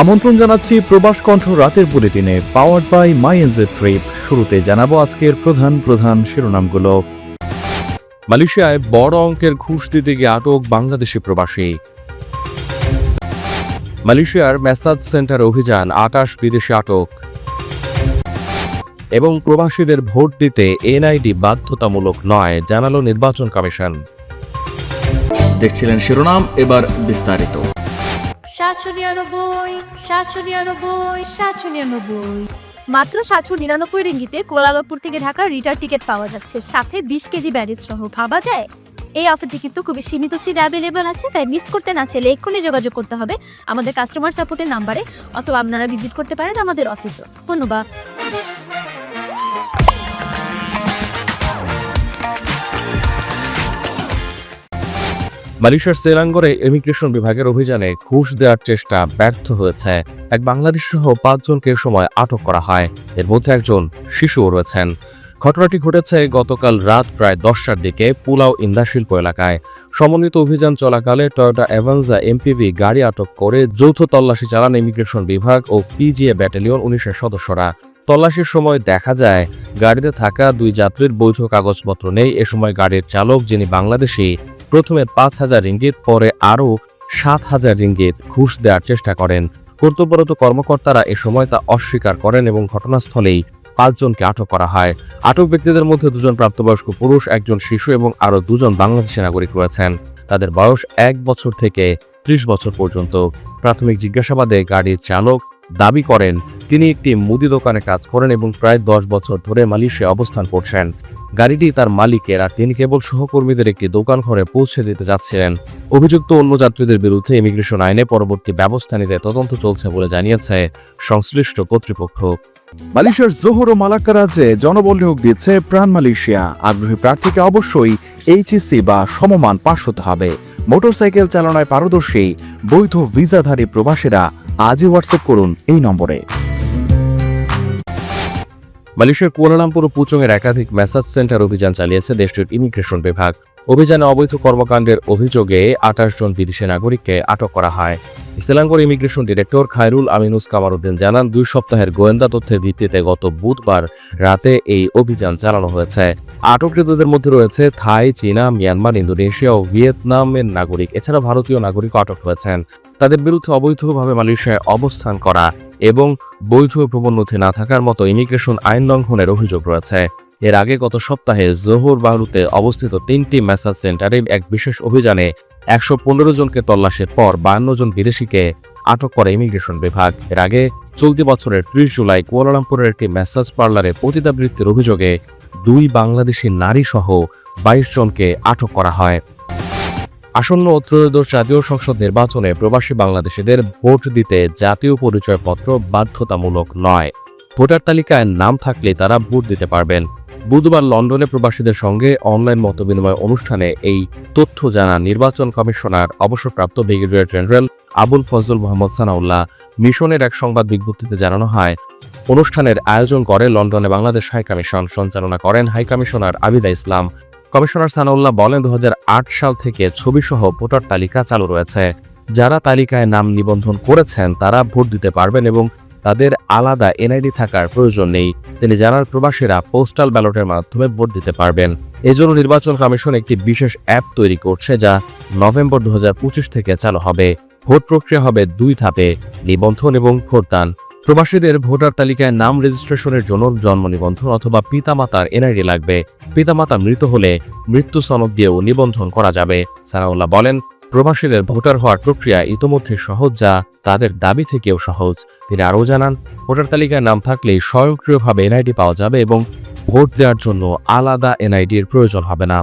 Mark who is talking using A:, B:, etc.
A: আমন্ত্রণ জানাচ্ছি প্রবাস কণ্ঠ রাতের বুলেটিনে powered by my NJ trip শুরুতে জানাব আজকের প্রধান প্রধান শিরোনামগুলো। মালয়েশিয়ায় বড় অঙ্কের ঘুষ দিতে গিয়ে আটক বাংলাদেশি প্রবাসী। মালয়েশিয়ার ম্যাসাজ সেন্টার অভিযান, আটাশ বিদেশি আটক। এবং প্রবাসীদের ভোট দিতে এনআইডি বাধ্যতামূলক নয়, জানালো নির্বাচন কমিশন। দেখছিলেন শিরোনাম, এবার বিস্তারিত।
B: সাতশো নিরানব্বই সাতশো নিরানব্বই সাতশো নিরানব্বই। মাত্র সাতশো নিরানব্বই রিঙ্গিতে কোলালামপুর থেকে ঢাকার রিটার টিকিট পাওয়া যাচ্ছে। সাথে বিশ কেজি ব্যারেজ সহ ভাবা যায়। এই অফারটি কিন্তু খুবই সীমিত সিট অ্যাভেলেবল আছে, তাই মিস করতে না চাইলে এক্ষুনি যোগাযোগ করতে হবে আমাদের কাস্টমার সাপোর্টের নাম্বারে অথবা আপনারা ভিজিট করতে পারেন আমাদের অফিসও ধন্যবাদ।
A: মালয়েশিয়ার সেলাঙ্গরে ইমিগ্রেশন বিভাগের অভিযানে ঘুষ দেওয়ার চেষ্টা ব্যর্থ হয়েছে। এক বাংলাদেশ সহ পাঁচজনকে সময় আটক করা হয়। এর মধ্যে একজন শিশুও রয়েছেন। ঘটনাটি ঘটেছে গতকাল রাত প্রায় দশটার দিকে পুলাও ইন্দা শিল্প এলাকায়। সমন্বিত অভিযান চলাকালে টয়োটা অ্যাভান্সা এমপিভি গাড়ি আটক করে যৌথ তল্লাশি চালান ইমিগ্রেশন বিভাগ ও পিজিএ ব্যাটালিয়ন উনিশের সদস্যরা। তল্লাশির সময় দেখা যায়, গাড়িতে থাকা দুই যাত্রীর বৈধ কাগজপত্র নেই। এ সময় গাড়ির চালক, যিনি বাংলাদেশি প্রথমে পাঁচ হাজার রিঙ্গিত, পরে আরও সাত হাজার রিঙ্গিত ঘুষ দেওয়ার চেষ্টা করেন। কর্তব্যরত কর্মকর্তারা এ সময় তা অস্বীকার করেন এবং ঘটনাস্থলেই পাঁচজনকে আটক করা হয়। আটক ব্যক্তিদের মধ্যে দুজন প্রাপ্তবয়স্ক পুরুষ, একজন শিশু এবং আরও দুজন বাংলাদেশি নাগরিক রয়েছেন। তাদের বয়স এক বছর থেকে ত্রিশ বছর পর্যন্ত। প্রাথমিক জিজ্ঞাসাবাদে গাড়ির চালক দাবি করেন, তিনি একটি মুদি দোকানে কাজ করেন এবং প্রায় দশ বছর ধরে মালয়েশিয়া অবস্থান করছেন। গাড়িটি তার মালিকের আর তিনি কেবল সহকর্মীদের একটি দোকান ঘরে পৌঁছে দিতে যাচ্ছিলেন। অভিযুক্ত অন্য যাত্রীদের বিরুদ্ধে ইমিগ্রেশন আইনে পরবর্তী ব্যবস্থা নিতে তদন্ত চলছে বলে জানিয়েছে সংশ্লিষ্ট কর্তৃপক্ষ।
C: মালয়েশিয়ার জোহর ও মালাক্কা রাজ্যে জনবল নিয়োগ দিচ্ছে প্রাণ মালয়েশিয়া। আগ্রহী প্রার্থীকে অবশ্যই এইচএসসি বা সমমান পাশ হতে হবে। মোটরসাইকেল চালনায় পারদর্শী, বৈধ ভিসাধারী প্রবাসীরা আজই হোয়াটসঅ্যাপ করুন এই নম্বরে।
A: মালয়েশিয়ার কুয়ালালামপুর পুচংয়ের একাধিক ম্যাসাজ সেন্টার অভিযান চালিয়েছে দেশটির ইমিগ্রেশন বিভাগ। অভিযানে অবৈধ কর্মকাণ্ডের অভিযোগে আঠাশ জন বিদেশি নাগরিককে আটক করা হয়। Selangor immigration director Khairul Aminus Kamaruddin জানান, দুই সপ্তাহের গোয়েন্দা তথ্যের ভিত্তিতে গত বুধবার রাতে এই অভিযান চালানো হয়েছে। আটককৃতদের মধ্যে রয়েছে থাই, চীনা, মিয়ানমার, ইন্দোনেশিয়া ও ভিয়েতনামের নাগরিক। এছাড়া ভারতীয় নাগরিক আটক হয়েছেন। তাদের বিরুদ্ধে অবৈধভাবে মালয়েশিয়ায় অবস্থান করা এবং বৈধ প্রবণতি না থাকার মতো ইমিগ্রেশন আইন লঙ্ঘনের অভিযোগ রয়েছে। এর আগে গত সপ্তাহে জোহর বাহরুতে অবস্থিত তিনটি ম্যাসাজ সেন্টারে এক বিশেষ অভিযানে একশো পনেরো জনকে তল্লাশের পর বায়ান্ন জন বিদেশিকে আটক করে ইমিগ্রেশন বিভাগ। এর আগে চলতি বছরের ত্রিশ জুলাই কুয়ালালামপুরের একটি ম্যাসাজ পার্লারে পতিতাবৃত্তির অভিযোগে দুই বাংলাদেশি নারী সহ বাইশ জনকে আটক করা হয়। আসন্ন ত্রয়োদশ জাতীয় সংসদ নির্বাচনে প্রবাসী বাংলাদেশিদের ভোট দিতে জাতীয় পরিচয়পত্র বাধ্যতামূলক নয়। ভোটার তালিকায় নাম থাকলে তারা ভোট দিতে পারবেন। বুধবার লন্ডনে প্রবাসীদের সঙ্গে অনলাইন মতবিনিময় অনুষ্ঠানে এই তথ্য জানান নির্বাচন কমিশনার অবসরপ্রাপ্ত ব্রিগেডিয়ার জেনারেল আবুল ফজল মোহাম্মদ সানাউল্লাহ। মিশনের এক সংবাদ বিজ্ঞপ্তিতে জানানো হয়, অনুষ্ঠানের আয়োজন করে লন্ডনে বাংলাদেশ হাই কমিশন সঞ্চালনা করেন high commissioner Abida Islam. Commissioner Sanaullah বলেন দু হাজার আট সাল থেকে ছবিসহ ভোটার তালিকা চালু রয়েছে। যারা তালিকায় নাম নিবন্ধন করেছেন, তারা ভোট দিতে পারবেন এবং তাদের আলাদা এনআইডি থাকার প্রয়োজন নেই। তিনি জানান, প্রবাসীরা পোস্টাল ব্যালটের মাধ্যমে ভোট দিতে পারবেন। এজন্য নির্বাচন কমিশন একটি বিশেষ অ্যাপ তৈরি করছে যা নভেম্বর দুহাজার পঁচিশ থেকে চালু হবে। ভোট প্রক্রিয়া হবে দুই ধাপে, নিবন্ধন এবং ভোটদান। প্রবাসীদের ভোটার তালিকায় নাম রেজিস্ট্রেশনের জন্য জন্ম নিবন্ধন অথবা পিতামাতার এনআইডি লাগবে। পিতামাতা মৃত হলে মৃত্যু সনদ দিয়েও নিবন্ধন করা যাবে সারাউল্লাহ বলেন। প্রবাসীদের ভোটার হওয়ার প্রক্রিয়া ইতোমধ্যে সহজ যা তাদের দাবি থেকেও সহজ। তিনি আরও জানান, ভোটার তালিকায় নাম থাকলেই স্বয়ংক্রিয়ভাবে এনআইডি পাওয়া যাবে এবং ভোট দেওয়ার জন্য আলাদা এনআইডির প্রয়োজন হবে না।